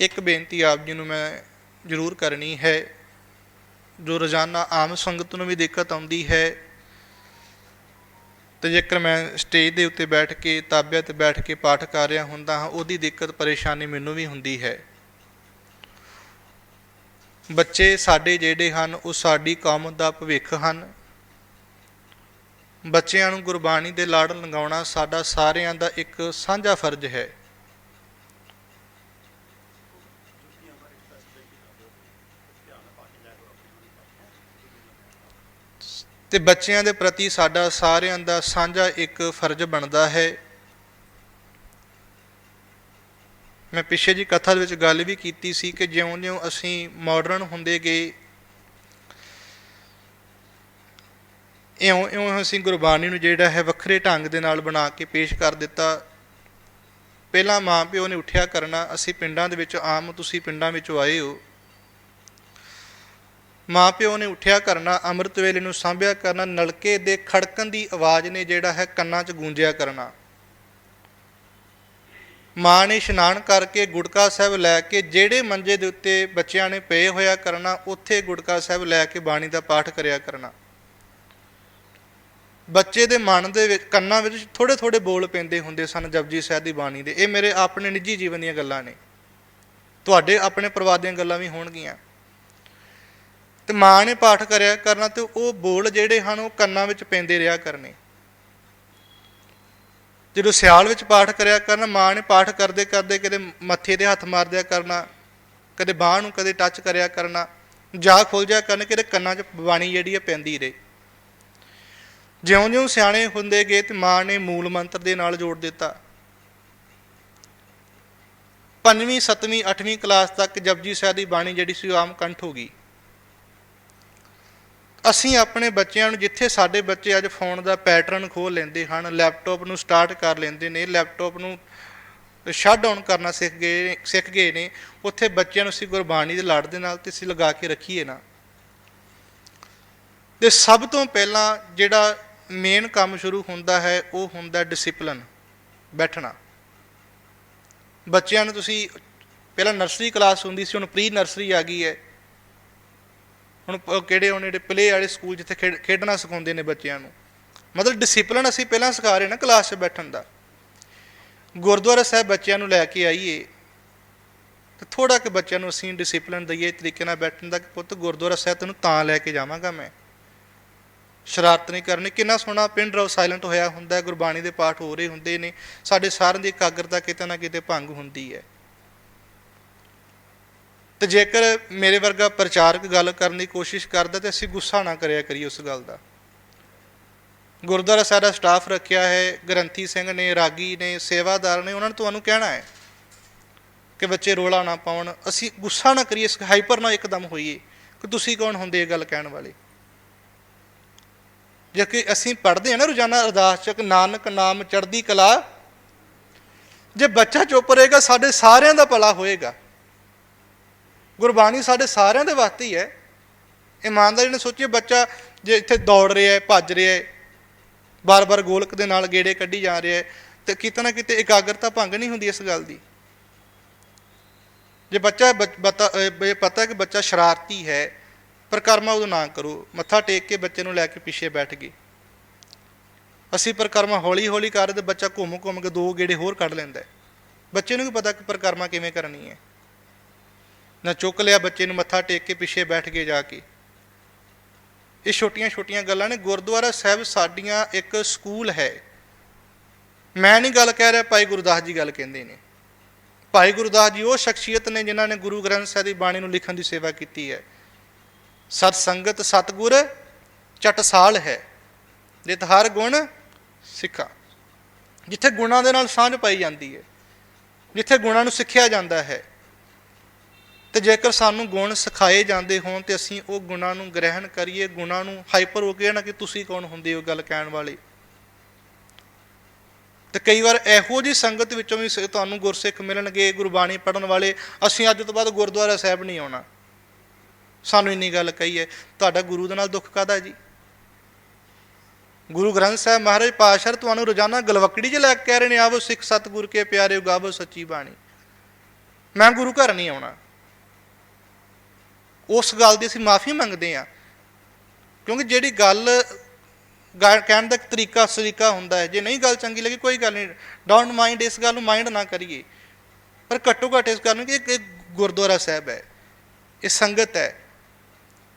ਇੱਕ ਬੇਨਤੀ ਆਪ ਜੀ ਨੂੰ ਮੈਂ ਜ਼ਰੂਰ ਕਰਨੀ ਹੈ। ਜੋ ਰੋਜ਼ਾਨਾ ਆਮ ਸੰਗਤ ਨੂੰ ਵੀ ਦਿੱਕਤ ਆਉਂਦੀ ਹੈ, ਤੇ ਜੇਕਰ ਮੈਂ ਸਟੇਜ ਦੇ ਉੱਤੇ ਬੈਠ ਕੇ, ਤਾਬਿਆਂ ਤੇ ਬੈਠ ਕੇ ਪਾਠ ਕਰ ਰਿਹਾ ਹੁੰਦਾ ਹਾਂ, ਉਹਦੀ ਦਿੱਕਤ, ਪਰੇਸ਼ਾਨੀ ਮੈਨੂੰ ਵੀ ਹੁੰਦੀ ਹੈ। ਬੱਚੇ ਸਾਡੇ ਜਿਹੜੇ ਹਨ, ਉਹ ਸਾਡੀ ਕੌਮ ਦਾ ਭਵਿੱਖ ਹਨ। ਬੱਚਿਆਂ ਨੂੰ ਗੁਰਬਾਣੀ ਦੇ ਲਾੜ ਲੰਗਾਉਣਾ ਸਾਡਾ ਸਾਰਿਆਂ ਦਾ ਇੱਕ ਸਾਂਝਾ ਫਰਜ਼ ਹੈ। ਤੇ ਬੱਚਿਆਂ ਦੇ ਪ੍ਰਤੀ ਸਾਡਾ ਸਾਰਿਆਂ ਦਾ ਸਾਂਝਾ ਇੱਕ ਫਰਜ਼ ਬਣਦਾ ਹੈ। ਮੈਂ ਪਿੱਛੇ ਜੀ ਕਥਾ ਦੇ ਵਿੱਚ ਗੱਲ ਵੀ ਕੀਤੀ ਸੀ ਕਿ ਜਿਉਂ-ਜਿਉਂ ਅਸੀਂ ਮਾਡਰਨ ਹੁੰਦੇ ਗਏ, ਇਉਂ-ਇਉਂ ਅਸੀਂ ਗੁਰਬਾਣੀ ਨੂੰ ਜਿਹੜਾ ਹੈ ਵੱਖਰੇ ਢੰਗ ਦੇ ਨਾਲ ਬਣਾ ਕੇ ਪੇਸ਼ ਕਰ ਦਿੱਤਾ। ਪਹਿਲਾਂ ਮਾਂ ਪਿਓ ਨੇ ਉੱਠਿਆ ਕਰਨਾ, ਅਸੀਂ ਪਿੰਡਾਂ ਦੇ ਵਿੱਚ ਆਮ ਤੁਸੀਂ ਪਿੰਡਾਂ ਵਿੱਚੋਂ ਆਏ ਹੋ ਮਾਂ ਪਿਓ ਨੇ ਉੱਠਿਆ ਕਰਨਾ, ਅੰਮ੍ਰਿਤ ਵੇਲੇ ਨੂੰ ਸਾਂਭਿਆ ਕਰਨਾ, ਨਲਕੇ ਦੇ ਖੜਕਣ ਦੀ ਆਵਾਜ਼ ਨੇ ਜਿਹੜਾ ਹੈ ਕੰਨਾਂ 'ਚ ਗੂੰਜਿਆ ਕਰਨਾ। ਮਾਂ ਨੇ ਇਸ਼ਨਾਨ ਕਰਕੇ ਗੁਟਕਾ ਸਾਹਿਬ ਲੈ ਕੇ ਜਿਹੜੇ ਮੰਜੇ ਦੇ ਉੱਤੇ ਬੱਚਿਆਂ ਨੇ ਪਏ ਹੋਇਆ ਕਰਨਾ, ਉੱਥੇ ਗੁਟਕਾ ਸਾਹਿਬ ਲੈ ਕੇ ਬਾਣੀ ਦਾ ਪਾਠ ਕਰਿਆ ਕਰਨਾ। ਬੱਚੇ ਦੇ ਮਨ ਦੇ ਵਿੱਚ, ਕੰਨਾਂ ਵਿੱਚ ਥੋੜੇ ਥੋੜੇ ਬੋਲ ਪੈਂਦੇ ਹੁੰਦੇ ਸਨ ਜਪਜੀ ਸਾਹਿਬ ਦੀ ਬਾਣੀ ਦੇ। ਇਹ ਮੇਰੇ ਆਪਣੇ ਨਿੱਜੀ ਜੀਵਨ ਦੀਆਂ ਗੱਲਾਂ ਨੇ। ਤੁਹਾਡੇ ਆਪਣੇ ਪਰਿਵਾਰ ਦੀਆਂ ਗੱਲਾਂ ਵੀ ਹੋਣਗੀਆਂ। ਤੇ ਮਾਂ ਨੇ ਪਾਠ ਕਰਿਆ ਕਰਨਾ ਤੇ ਉਹ ਬੋਲ ਜਿਹੜੇ ਹਨ ਉਹ ਕੰਨਾਂ ਵਿੱਚ ਪੈਂਦੇ ਰਿਹਾ ਕਰਨੇ। ਜਦੋਂ ਸਿਆਲ ਵਿੱਚ ਪਾਠ ਕਰਿਆ ਕਰਨਾ, ਮਾਂ ਨੇ ਪਾਠ ਕਰਦੇ ਕਰਦੇ ਕਦੇ ਮੱਥੇ ਦੇ ਹੱਥ ਮਾਰਦਿਆ ਕਰਨਾ, ਕਦੇ ਬਾਹ ਨੂੰ ਕਦੇ ਟੱਚ ਕਰਿਆ ਕਰਨਾ ਜਾ ਖੁੱਲ ਜਾ ਕਰਨ, ਕਿਤੇ ਕੰਨਾਂ 'ਚ ਬਾਣੀ ਜਿਹੜੀ ਹੈ ਪੈਂਦੀ ਰਹੇ। ਜਿਉਂ-ਜਿਉਂ ਸਿਆਣੇ ਹੁੰਦੇ ਗਏ ਤੇ ਮਾਂ ਨੇ ਮੂਲ ਮੰਤਰ ਦੇ ਨਾਲ ਜੋੜ ਦਿੱਤਾ। ਪੰਜਵੀਂ, ਸੱਤਵੀਂ, ਅੱਠਵੀਂ ਕਲਾਸ ਤੱਕ ਜਪਜੀ ਸਾਹਿਬ ਦੀ ਬਾਣੀ ਜਿਹੜੀ ਸੀ ਉਹ ਆਮ ਕੰਠ ਹੋ ਗਈ। ਅਸੀਂ ਆਪਣੇ ਬੱਚਿਆਂ ਨੂੰ, ਜਿੱਥੇ ਸਾਡੇ ਬੱਚੇ ਅੱਜ ਫੋਨ ਦਾ ਪੈਟਰਨ ਖੋਲ ਲੈਂਦੇ ਹਨ ਲੈਪਟਾਪ ਨੂੰ ਸਟਾਰਟ ਕਰ ਲੈਂਦੇ ਨੇ ਲੈਪਟਾਪ ਨੂੰ ਸ਼ਟ ਡਾਊਨ ਕਰਨਾ ਸਿੱਖ ਗਏ ਸਿੱਖ ਗਏ ਨੇ, ਉੱਥੇ ਬੱਚਿਆਂ ਨੂੰ ਅਸੀਂ ਗੁਰਬਾਣੀ ਦੇ ਲੜ ਦੇ ਨਾਲ ਤੇ ਅਸੀਂ ਲਗਾ ਕੇ ਰੱਖੀਏ ਨਾ। ਤੇ ਸਭ ਤੋਂ ਪਹਿਲਾਂ ਜਿਹੜਾ ਮੇਨ ਕੰਮ ਸ਼ੁਰੂ ਹੁੰਦਾ ਹੈ, ਉਹ ਹੁੰਦਾ ਡਿਸਪਲਿਨ ਬੈਠਣਾ। ਬੱਚਿਆਂ ਨੂੰ ਤੁਸੀਂ, ਪਹਿਲਾਂ ਨਰਸਰੀ ਕਲਾਸ ਹੁੰਦੀ ਸੀ, ਹੁਣ ਪ੍ਰੀ ਨਰਸਰੀ ਆ ਗਈ ਹੈ। ਹੁਣ ਪ- ਕਿਹੜੇ ਹੁਣ ਜਿਹੜੇ ਪਲੇ ਵਾਲੇ ਸਕੂਲ ਜਿੱਥੇ ਖੇਡ- ਖੇਡਣਾ ਸਿਖਾਉਂਦੇ ਨੇ ਬੱਚਿਆਂ ਨੂੰ। ਮਤਲਬ ਡਿਸਪਲਿਨ ਅਸੀਂ ਪਹਿਲਾਂ ਸਿਖਾ ਰਹੇ ਨਾ ਕਲਾਸ 'ਚ ਬੈਠਣ ਦਾ। ਗੁਰਦੁਆਰਾ ਸਾਹਿਬ ਬੱਚਿਆਂ ਨੂੰ ਲੈ ਕੇ ਆਈਏ, ਤੇ ਥੋੜਾ ਕਿ ਬੱਚਿਆਂ ਨੂੰ ਅਸੀਂ ਡਿਸਪਲਿਨ ਦਈਏ ਤਰੀਕੇ ਨਾਲ ਬੈਠਣ ਦਾ ਕਿ ਪੁੱਤ ਗੁਰਦੁਆਰਾ ਸਾਹਿਬ ਤੈਨੂੰ ਤਾਂ ਲੈ ਕੇ ਜਾਵਾਂਗਾ ਮੈਂ। ਸ਼ਰਾਰਤ ਨਹੀਂ ਕਰਨੀ, ਕਿੰਨਾ ਸੋਹਣਾ ਪਿੰਡ ਰੋ ਸਾਇਲੈਂਟ ਹੋਇਆ ਹੁੰਦਾ, ਗੁਰਬਾਣੀ ਦੇ ਪਾਠ ਹੋ ਰਹੇ ਹੁੰਦੇ ਨੇ, ਸਾਡੇ ਸਾਰਿਆਂ ਦੀ ਇਕਾਗਰਤਾ ਕਿਤੇ ਨਾ ਕਿਤੇ ਭੰਗ ਹੁੰਦੀ ਹੈ। ਤੇ ਜੇਕਰ ਮੇਰੇ ਵਰਗਾ ਪ੍ਰਚਾਰਕ ਗੱਲ ਕਰਨ ਦੀ ਕੋਸ਼ਿਸ਼ ਕਰਦਾ ਤੇ ਅਸੀਂ ਗੁੱਸਾ ਨਾ ਕਰਿਆ ਕਰੀਏ ਉਸ ਗੱਲ ਦਾ। ਗੁਰਦੁਆਰਾ ਸਾਹਿਬ ਸਟਾਫ ਰੱਖਿਆ ਹੈ, ਗ੍ਰੰਥੀ ਸਿੰਘ ਨੇ, ਰਾਗੀ ਨੇ, ਸੇਵਾਦਾਰ ਨੇ, ਉਹਨਾਂ ਨੇ ਤੁਹਾਨੂੰ ਕਹਿਣਾ ਹੈ ਕਿ ਬੱਚੇ ਰੋਲਾ ਨਾ ਪਾਉਣ। ਅਸੀਂ ਗੁੱਸਾ ਨਾ ਕਰੀਏ, ਇਸ ਹਾਈਪਰ ਨਾ ਇੱਕਦਮ ਹੋਈਏ ਕਿ ਤੁਸੀਂ ਕੌਣ ਹੁੰਦੇ ਇਹ ਗੱਲ ਕਹਿਣ ਵਾਲੇ? ਜੇ ਕਿ ਅਸੀਂ ਪੜ੍ਹਦੇ ਹਾਂ ਨਾ ਰੋਜ਼ਾਨਾ ਅਰਦਾਸ ਚ ਨਾਨਕ ਨਾਮ ਚੜ੍ਹਦੀ ਕਲਾ, ਜੇ ਬੱਚਾ ਚੁੱਪ ਰਹੇਗਾ, ਸਾਡੇ ਸਾਰਿਆਂ ਦਾ ਭਲਾ ਹੋਏਗਾ। ਗੁਰਬਾਣੀ ਸਾਡੇ ਸਾਰਿਆਂ ਦੇ ਵਾਸਤੇ ਹੀ ਹੈ। ਇਮਾਨਦਾਰੀ ਨਾਲ ਸੋਚੀਏ, ਬੱਚਾ ਜੇ ਇੱਥੇ ਦੌੜ ਰਿਹਾ ਹੈ, ਭੱਜ ਰਿਹਾ ਹੈ, ਬਾਰ-ਬਾਰ ਗੋਲਕ ਦੇ ਨਾਲ ਗੇੜੇ ਕੱਢੀ ਜਾ ਰਿਹਾ ਹੈ, ਤੇ ਕਿਤੇ ਨਾ ਕਿਤੇ ਇਕਾਗਰਤਾ ਭੰਗ ਨਹੀਂ ਹੁੰਦੀ ਇਸ ਗੱਲ ਦੀ। ਜੇ ਬੱਚਾ ਬੱਚ- ਬਤਾ ਇਹ ਪਤਾ ਹੈ ਕਿ ਬੱਚਾ ਸ਼ਰਾਰਤੀ ਹੈ ਪ੍ਰਕਰਮਾ ਉਦੋਂ ਨਾ ਕਰੋ। ਮੱਥਾ ਟੇਕ ਕੇ ਬੱਚੇ ਨੂੰ ਲੈ ਕੇ ਪਿੱਛੇ ਬੈਠ ਗਏ। ਅਸੀਂ ਪ੍ਰਕਰਮਾ ਹੌਲੀ ਹੌਲੀ ਕਰਦੇ ਬੱਚਾ ਘੁੰਮ ਘੁੰਮ ਕੇ ਦੋ ਗੇੜੇ ਹੋਰ ਕੱਢ ਲੈਂਦਾ ਬੱਚੇ ਨੂੰ ਵੀ ਪਤਾ ਕਿ ਪ੍ਰਕਰਮਾ ਕਿਵੇਂ ਕਰਨੀ ਹੈ। ਨਾ ਚੁੱਕ ਲਿਆ ਬੱਚੇ ਨੂੰ ਮੱਥਾ ਟੇਕ ਕੇ ਪਿੱਛੇ ਬੈਠ ਕੇ ਜਾ ਕੇ। ਇਹ ਛੋਟੀਆਂ ਛੋਟੀਆਂ ਗੱਲਾਂ ਨੇ। ਗੁਰਦੁਆਰਾ ਸਾਹਿਬ ਸਾਡੀਆਂ ਇੱਕ ਸਕੂਲ ਹੈ। ਮੈਂ ਨਹੀਂ ਗੱਲ ਕਹਿ ਰਿਹਾ, ਭਾਈ ਗੁਰਦਾਸ ਜੀ ਗੱਲ ਕਹਿੰਦੇ ਨੇ। ਭਾਈ ਗੁਰਦਾਸ ਜੀ, ਉਹ ਸ਼ਖਸੀਅਤ ਨੇ ਜਿਨ੍ਹਾਂ ਨੇ ਗੁਰੂ ਗ੍ਰੰਥ ਸਾਹਿਬ ਦੀ ਬਾਣੀ ਨੂੰ ਲਿਖਣ ਦੀ ਸੇਵਾ ਕੀਤੀ ਹੈ। ਸਤ ਸੰਗਤ, ਸਤਗੁਰ ਚਟਸਾਲ ਹੈ। ਜਿਤ ਹਰ ਗੁਣ ਸਿੱਖਾ। ਜਿੱਥੇ ਗੁਣਾਂ ਦੇ ਨਾਲ ਸਾਂਝ ਪਾਈ ਜਾਂਦੀ ਹੈ, ਜਿੱਥੇ ਗੁਣਾਂ ਨੂੰ ਸਿੱਖਿਆ ਜਾਂਦਾ ਹੈ ਤੇ ਜੇਕਰ ਸਾਨੂੰ ਗੁਣ ਸਿਖਾਏ ਜਾਂਦੇ ਹੋਣ ਤੇ ਅਸੀਂ ਉਹ ਗੁਣਾਂ ਨੂੰ ਗ੍ਰਹਿਣ ਕਰੀਏ, ਗੁਣਾਂ ਨੂੰ ਹਾਈਪਰ ਹੋ ਕੇ ਨਾ ਕਿ ਤੁਸੀਂ ਕੌਣ ਹੁੰਦੇ ਹੋ ਗੱਲ ਕਹਿਣ ਵਾਲੇ। ਤੇ ਕਈ ਵਾਰ ਇਹੋ ਜੀ ਸੰਗਤ ਵਿੱਚੋਂ ਵੀ ਸ- ਤੁਹਾਨੂੰ ਗੁਰਸਿੱਖ ਮਿਲਣਗੇ, ਗੁਰਬਾਣੀ ਪੜਨ ਵਾਲੇ। ਅਸੀਂ ਅੱਜ ਤੋਂ ਬਾਅਦ ਗੁਰਦੁਆਰਾ ਸਾਹਿਬ ਨਹੀਂ ਆਉਣਾ। ਸਾਨੂੰ ਇੰਨੀ ਗੱਲ ਕਹੀ ਹੈ ਤੁਹਾਡਾ ਗੁਰੂ ਦੇ ਨਾਲ ਦੁੱਖ ਕਾਦਾ ਜੀ? ਗੁਰੂ ਗ੍ਰੰਥ ਸਾਹਿਬ ਮਹਾਰਾਜ ਪਾਤਸ਼ਾਹ ਤੁਹਾਨੂੰ ਰੋਜ਼ਾਨਾ ਗਲਵਕੜੀ 'ਚ ਲੈ ਕੇ ਕਹਿ ਰਹੇ ਨੇ, ਆਵੋ ਸਿੱਖ ਸਤਿਗੁਰ ਕੇ ਪਿਆਰੇ ਗਾਵੋ ਸੱਚੀ ਬਾਣੀ। ਮੈਂ ਗੁਰੂ ਘਰ ਨਹੀਂ ਆਉਣਾ। ਉਸ ਗੱਲ ਦੀ ਅਸੀਂ ਮਾਫੀ ਮੰਗਦੇ ਹਾਂ। ਕਿਉਂਕਿ ਜਿਹੜੀ ਗੱਲ ਗਾ- ਕਹਿਣ ਦਾ ਤਰੀਕਾ ਸਰੀਕਾ ਹੁੰਦਾ ਹੈ। ਜੇ ਨਹੀਂ ਗੱਲ ਚੰਗੀ ਲੱਗੀ ਕੋਈ ਗੱਲ ਨਹੀਂ। ਡੋਂਟ ਮਾਈਂਡ ਇਸ ਗੱਲ ਨੂੰ ਮਾਈਂਡ ਨਾ ਕਰੀਏ। ਪਰ ਘੱਟੋ ਘੱਟ ਇਸ ਗੱਲ ਨੂੰ ਕਿ ਇਹ- ਗੁਰਦੁਆਰਾ ਸਾਹਿਬ ਹੈ। ਇਹ ਸੰਗਤ ਹੈ।